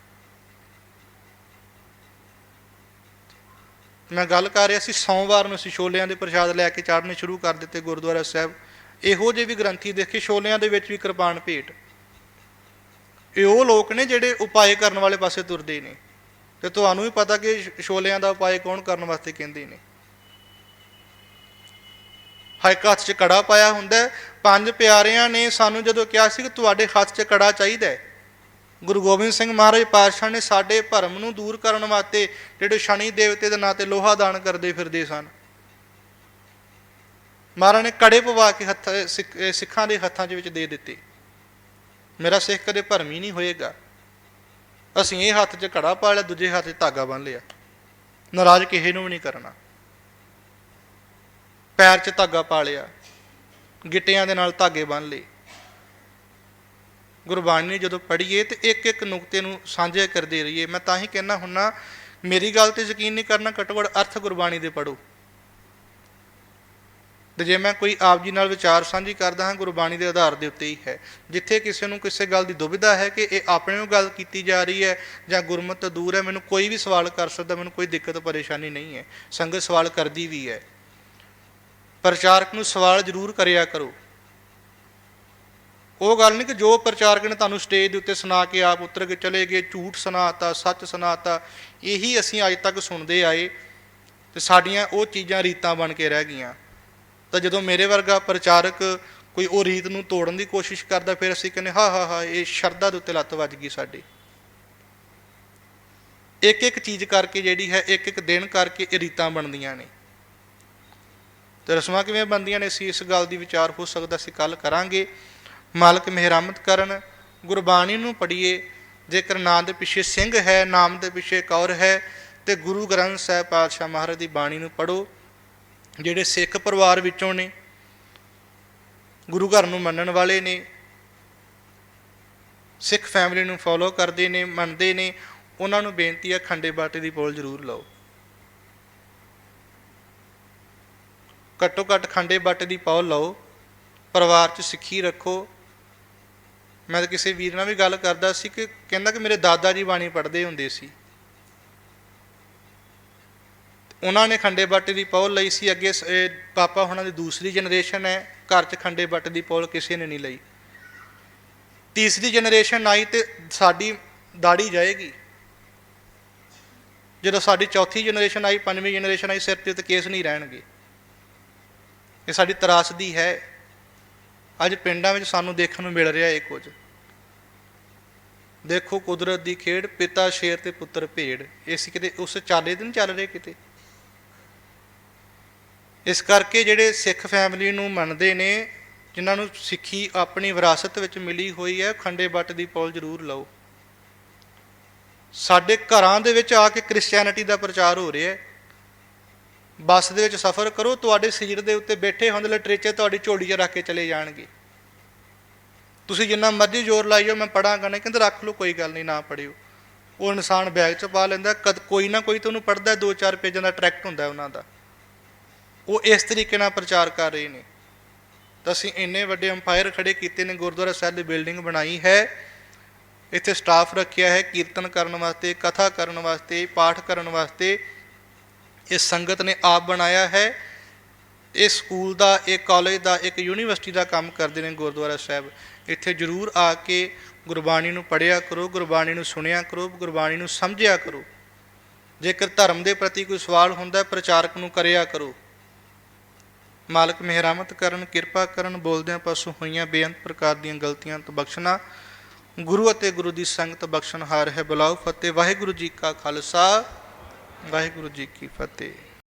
ਮੈਂ ਗੱਲ ਕਰ ਰਿਹਾ ਸੀ, ਸੋਮਵਾਰ ਨੂੰ ਅਸੀਂ ਛੋਲਿਆਂ ਦੇ ਪ੍ਰਸ਼ਾਦ ਲੈ ਕੇ ਚਾੜਨੇ ਸ਼ੁਰੂ ਕਰ ਦਿੱਤੇ ਗੁਰਦੁਆਰਾ ਸਾਹਿਬ। ਇਹੋ ਜਿਹੇ ਵੀ ਗ੍ਰੰਥੀ ਦੇਖੇ, ਛੋਲਿਆਂ ਦੇ ਵਿੱਚ ਵੀ ਕਿਰਪਾਨ ਭੇਟ। ਇਹ ਉਹ ਲੋਕ ਨੇ ਜਿਹੜੇ ਉਪਾਏ ਕਰਨ ਵਾਲੇ ਪਾਸੇ ਤੁਰਦੇ ਨੇ। ਤੇ ਤੁਹਾਨੂੰ ਵੀ ਪਤਾ ਕਿ ਛੋਲਿਆਂ ਦਾ ਉਪਾਏ ਕੌਣ ਕਰਨ ਵਾਸਤੇ ਕਹਿੰਦੇ ਨੇ। ਹਾਇਕ ਹੱਥ 'ਚ ਕੜਾ ਪਾਇਆ ਹੁੰਦਾ ਪੰਜ ਪਿਆਰਿਆਂ ਨੇ ਸਾਨੂੰ ਜਦੋਂ ਕਿਹਾ ਸੀ ਕਿ ਤੁਹਾਡੇ ਹੱਥ 'ਚ ਕੜਾ ਚਾਹੀਦਾ ਹੈ ਗੁਰੂ ਗੋਬਿੰਦ ਸਿੰਘ ਮਹਾਰਾਜ ਪਾਤਸ਼ਾਹ ਨੇ ਸਾਡੇ ਭਰਮ ਨੂੰ ਦੂਰ ਕਰਨ ਵਾਸਤੇ ਜਿਹੜੇ ਸ਼ਨੀ ਦੇਵਤੇ ਦੇ ਨਾਂ ਤੇ ਲੋਹਾ ਦਾਨ ਕਰਦੇ ਫਿਰਦੇ ਸਨ। ਮਹਾਰਾਜ ਨੇ ਕੜੇ ਪਵਾ ਕੇ ਹੱਥ, ਸਿੱਖ- ਸਿੱਖਾਂ ਦੇ ਹੱਥਾਂ ਦੇ ਵਿੱਚ ਦੇ ਦਿੱਤੇ। ਮੇਰਾ ਸਿੱਖ ਕਦੇ ਭਰਮੀ ਨਹੀਂ ਹੋਏਗਾ। ਅਸੀਂ ਇਹ ਹੱਥ 'ਚ ਕੜਾ ਪਾ ਲਿਆ, ਦੂਜੇ ਹੱਥ 'ਚ ਧਾਗਾ ਬੰਨ ਲਿਆ। ਨਾਰਾਜ਼ ਕਿਸੇ ਨੂੰ ਵੀ ਨਹੀਂ ਕਰਨਾ। ਪੈਰ 'ਚ ਧਾਗਾ ਪਾ ਲਿਆ। ਗਿੱਟਿਆਂ ਦੇ ਨਾਲ ਧਾਗੇ ਬੰਨ ਲਏ। ਗੁਰਬਾਣੀ ਜਦੋਂ ਪੜ੍ਹੀਏ ਤੇ ਇੱਕ ਇੱਕ ਨੁਕਤੇ ਨੂੰ ਸਾਂਝੇ ਕਰਦੇ ਰਹੀਏ, ਮੈਂ ਤਾਂ ਹੀ ਕਹਿਣਾ ਹੁੰਨਾ, ਮੇਰੀ ਗੱਲ ਤੇ ਯਕੀਨ ਨਹੀਂ ਕਰਨਾ ਘੱਟੋ ਘੱਟ ਅਰਥ ਗੁਰਬਾਣੀ ਦੇ ਪੜੋ ਤੇ ਜੇ ਮੈਂ ਕੋਈ ਆਪ ਜੀ ਨਾਲ ਵਿਚਾਰ ਸਾਂਝੀ ਕਰਦਾ ਹਾਂ, ਗੁਰਬਾਣੀ ਦੇ ਆਧਾਰ ਦੇ ਉੱਤੇ ਹੀ ਹੈ। ਜਿੱਥੇ ਕਿਸੇ ਨੂੰ ਕਿਸੇ ਗੱਲ ਦੀ ਦੁਬਿਧਾ ਹੈ ਕਿ ਇਹ ਆਪਣੇ ਨੂੰ ਗੱਲ ਕੀਤੀ ਜਾ ਰਹੀ ਹੈ ਜਾਂ ਗੁਰਮਤ ਤੋਂ ਦੂਰ ਹੈ, ਮੈਨੂੰ ਕੋਈ ਵੀ ਸਵਾਲ ਕਰ ਸਕਦਾ, ਮੈਨੂੰ ਕੋਈ ਦਿੱਕਤ ਪਰੇਸ਼ਾਨੀ ਨਹੀਂ ਹੈ। ਸੰਗਤ ਸਵਾਲ ਕਰਦੀ ਵੀ ਹੈ। ਪ੍ਰਚਾਰਕ ਨੂੰ ਸਵਾਲ ਜ਼ਰੂਰ ਕਰਿਆ ਕਰੋ। ਉਹ ਗੱਲ ਨਹੀਂ ਕਿ ਜੋ ਪ੍ਰਚਾਰਕ ਨੇ ਤੁਹਾਨੂੰ ਸਟੇਜ ਦੇ ਉੱਤੇ ਸੁਣਾ ਕੇ ਆਪ ਉਤਰ ਕੇ ਚਲੇ ਗਏ, ਝੂਠ ਸੁਣਾਤਾ, ਸੱਚ ਸੁਣਾਤਾ, ਇਹੀ ਅਸੀਂ ਅੱਜ ਤੱਕ ਸੁਣਦੇ ਆਏ ਤੇ ਸਾਡੀਆਂ ਉਹ ਚੀਜ਼ਾਂ ਰੀਤਾਂ ਬਣ ਕੇ ਰਹਿ ਗਈਆਂ। ਤਾਂ ਜਦੋਂ ਮੇਰੇ ਵਰਗਾ ਪ੍ਰਚਾਰਕ ਕੋਈ ਉਹ ਰੀਤ ਨੂੰ ਤੋੜਨ ਦੀ ਕੋਸ਼ਿਸ਼ ਕਰਦਾ, ਫਿਰ ਅਸੀਂ ਕਹਿੰਦੇ, ਹਾ ਹਾ ਹਾ, ਇਹ ਸ਼ਰਧਾ ਦੇ ਉੱਤੇ ਲੱਤ ਵੱਜ ਗਈ ਸਾਡੀ। ਇੱਕ ਇੱਕ ਚੀਜ਼ ਕਰਕੇ ਜਿਹੜੀ ਹੈ ਇੱਕ ਇੱਕ ਦਿਨ ਕਰਕੇ ਇਹ ਰੀਤਾਂ ਬਣਦੀਆਂ ਨੇ। ਤੇ ਰਸਮਾਂ ਕਿਵੇਂ ਬਣਦੀਆਂ ਨੇ, ਅਸੀਂ ਇਸ ਗੱਲ ਦੀ ਵਿਚਾਰ ਹੋ ਸਕਦਾ ਸੀ ਕੱਲ ਕਰਾਂਗੇ। ਮਾਲਕ ਮਿਹਰਮਤ ਕਰਨ, ਗੁਰਬਾਣੀ ਨੂੰ ਪੜ੍ਹੀਏ। ਜੇਕਰ ਨਾਂ ਦੇ ਪਿੱਛੇ ਸਿੰਘ ਹੈ, ਨਾਮ ਦੇ ਪਿੱਛੇ ਕੌਰ ਹੈ, ਤੇ ਗੁਰੂ ਗ੍ਰੰਥ ਸਾਹਿਬ ਪਾਤਸ਼ਾਹ ਮਹਾਰਾਜ ਦੀ ਬਾਣੀ ਨੂੰ ਪੜੋ ਜਿਹੜੇ ਸਿੱਖ ਪਰਿਵਾਰ ਵਿੱਚੋਂ ਨੇ, ਗੁਰੂ ਘਰ ਨੂੰ ਮੰਨਣ ਵਾਲੇ ਨੇ, ਸਿੱਖ ਫੈਮਿਲੀ ਨੂੰ ਫੋਲੋ ਕਰਦੇ ਨੇ, ਮੰਨਦੇ ਨੇ, ਉਹਨਾਂ ਨੂੰ ਬੇਨਤੀ ਹੈ ਖੰਡੇ ਬਾਟੇ ਦੀ ਪੋਲ ਜ਼ਰੂਰ ਲਓ। ਘੱਟੋ ਘੱਟ ਖੰਡੇ ਬਾਟੇ ਦੀ ਪੌਲ ਲਓ, ਪਰਿਵਾਰ 'ਚ ਸਿੱਖੀ ਰੱਖੋ ਮੈਂ ਤਾਂ ਕਿਸੇ ਵੀਰ ਨਾਲ ਵੀ ਗੱਲ ਕਰਦਾ ਸੀ ਕਿ ਕਹਿੰਦਾ ਕਿ ਮੇਰੇ ਦਾਦਾ ਜੀ ਬਾਣੀ ਪੜ੍ਹਦੇ ਹੁੰਦੇ ਸੀ। ਉਹਨਾਂ ਨੇ ਖੰਡੇ ਬਾਟੇ ਦੀ ਪੌਲ ਲਈ ਸੀ। ਅੱਗੇ ਪਾਪਾ ਹੁਣਾਂ ਦੀ ਦੂਸਰੀ ਜਨਰੇਸ਼ਨ ਹੈ। ਘਰ 'ਚ ਖੰਡੇ ਬਾਟੇ ਦੀ ਪੌਲ ਕਿਸੇ ਨੇ ਨਹੀਂ ਲਈ। ਤੀਸਰੀ ਜਨਰੇਸ਼ਨ ਆਈ ਤੇ ਸਾਡੀ ਦਾੜੀ ਜਾਏਗੀ। ਜਦੋਂ ਸਾਡੀ ਚੌਥੀ ਜਨਰੇਸ਼ਨ ਆਈ, ਪੰਜਵੀਂ ਜਨਰੇਸ਼ਨ ਆਈ, ਸਿਰ ਤੇ ਤੇ ਕੇਸ ਨਹੀਂ ਰਹਿਣਗੇ। ਇਹ ਸਾਡੀ ਤਰਾਸਦੀ ਹੈ। ਅੱਜ ਪਿੰਡਾਂ ਵਿੱਚ ਸਾਨੂੰ ਦੇਖਣ ਨੂੰ ਮਿਲ ਰਿਹਾ ਇਹ ਕੁਝ। ਦੇਖੋ ਕੁਦਰਤ ਦੀ ਖੇਡ, ਪਿਤਾ ਸ਼ੇਰ ਤੇ ਪੁੱਤਰ ਭੇਡ। ਇਸ ਕਿਤੇ ਉਸ ਚਾਲੇ ਤੇ ਨਹੀਂ ਚੱਲ ਰਹੇ ਕਿਤੇ? ਇਸ ਕਰਕੇ ਜਿਹੜੇ ਸਿੱਖ ਫੈਮਿਲੀ ਨੂੰ ਮੰਨਦੇ ਨੇ, ਜਿਨ੍ਹਾਂ ਨੂੰ ਸਿੱਖੀ ਆਪਣੀ ਵਿਰਾਸਤ ਵਿੱਚ ਮਿਲੀ ਹੋਈ ਹੈ, ਖੰਡੇ ਬੱਟ ਦੀ ਪੌਲ ਜ਼ਰੂਰ ਲਓ। ਸਾਡੇ ਘਰਾਂ ਦੇ ਵਿੱਚ ਆ ਕੇ ਕ੍ਰਿਸਚੀਅਨਿਟੀ ਦਾ ਪ੍ਰਚਾਰ ਹੋ ਰਿਹਾ ਹੈ। ਬੱਸ ਦੇ ਵਿੱਚ ਸਫ਼ਰ ਕਰੋ, ਤੁਹਾਡੇ ਸੀਟ ਦੇ ਉੱਤੇ ਬੈਠੇ ਹੁੰਦੇ ਲਿਟਰੇਚਰ ਤੁਹਾਡੀ ਝੋਲੀ 'ਚ ਰੱਖ ਕੇ ਚਲੇ ਜਾਣਗੇ। ਤੁਸੀਂ ਜਿੰਨਾ ਮਰਜ਼ੀ ਜ਼ੋਰ ਲਾਈਓ, ਮੈਂ ਪੜਾਂਗਾ ਨਹੀਂ, ਕਹਿੰਦੇ ਰੱਖ ਲਓ, ਕੋਈ ਗੱਲ ਨਹੀਂ, ਨਾ ਪੜਿਓ। ਉਹ ਇਨਸਾਨ ਬੈਗ 'ਚ ਪਾ ਲੈਂਦਾ, ਕਦ ਕੋਈ ਨਾ ਕੋਈ ਤੁਹਾਨੂੰ ਪੜਦਾ ਦੋ ਚਾਰ ਪੇਜਾਂ ਦਾ ਟਰੈਕਟ ਹੁੰਦਾ ਉਹਨਾਂ ਦਾ। ਉਹ ਇਸ ਤਰੀਕੇ ਨਾਲ ਪ੍ਰਚਾਰ ਕਰ ਰਹੇ ਨੇ। ਤਾਂ ਅਸੀਂ ਇੰਨੇ ਵੱਡੇ ਅੰਪਾਇਰ ਖੜੇ ਕੀਤੇ ਨੇ, ਗੁਰਦੁਆਰਾ ਸਾਹਿਬ ਦੀ ਬਿਲਡਿੰਗ ਬਣਾਈ ਹੈ। ਇੱਥੇ ਸਟਾਫ ਰੱਖਿਆ ਹੈ, ਕੀਰਤਨ ਕਰਨ ਵਾਸਤੇ, ਕਥਾ ਕਰਨ ਵਾਸਤੇ, ਪਾਠ ਕਰਨ ਵਾਸਤੇ। ਇਹ ਸੰਗਤ ਨੇ ਆਪ ਬਣਾਇਆ ਹੈ। ਇਹ ਸਕੂਲ ਦਾ, ਇਹ ਕਾਲਜ ਦਾ, ਇੱਕ ਯੂਨੀਵਰਸਿਟੀ ਦਾ ਕੰਮ ਕਰਦੇ ਨੇ ਗੁਰਦੁਆਰਾ ਸਾਹਿਬ। ਇੱਥੇ ਜਰੂਰ ਆ ਕੇ ਗੁਰਬਾਣੀ ਨੂੰ ਪੜ੍ਹਿਆ ਕਰੋ, ਗੁਰਬਾਣੀ ਨੂੰ ਸੁਣਿਆ ਕਰੋ, ਗੁਰਬਾਣੀ ਨੂੰ ਸਮਝਿਆ ਕਰੋ। ਜੇਕਰ ਧਰਮ ਦੇ ਪ੍ਰਤੀ ਕੋਈ ਸਵਾਲ ਹੁੰਦਾ, ਪ੍ਰਚਾਰਕ ਨੂੰ ਕਰਿਆ ਕਰੋ। ਮਾਲਕ ਮਿਹਰਮਤ ਕਰਨ, ਕਿਰਪਾ ਕਰਨ, ਬੋਲਦਿਆਂ ਪਾਸੋਂ ਹੋਈਆਂ ਬੇਅੰਤ ਪ੍ਰਕਾਰ ਦੀਆਂ ਗਲਤੀਆਂ ਤੋਂ ਬਖਸ਼ਣਾ। ਗੁਰੂ ਅਤੇ ਗੁਰੂ ਦੀ ਸੰਗਤ ਬਖਸ਼ਣਹਾਰ ਹੈ। ਬੁਲਾਓ ਫਤਿਹ। ਵਾਹਿਗੁਰੂ ਜੀ ਕਾ ਖਾਲਸਾ। ਵਾਹਿਗੁਰੂ ਜੀ ਕੀ ਫਤਿਹ।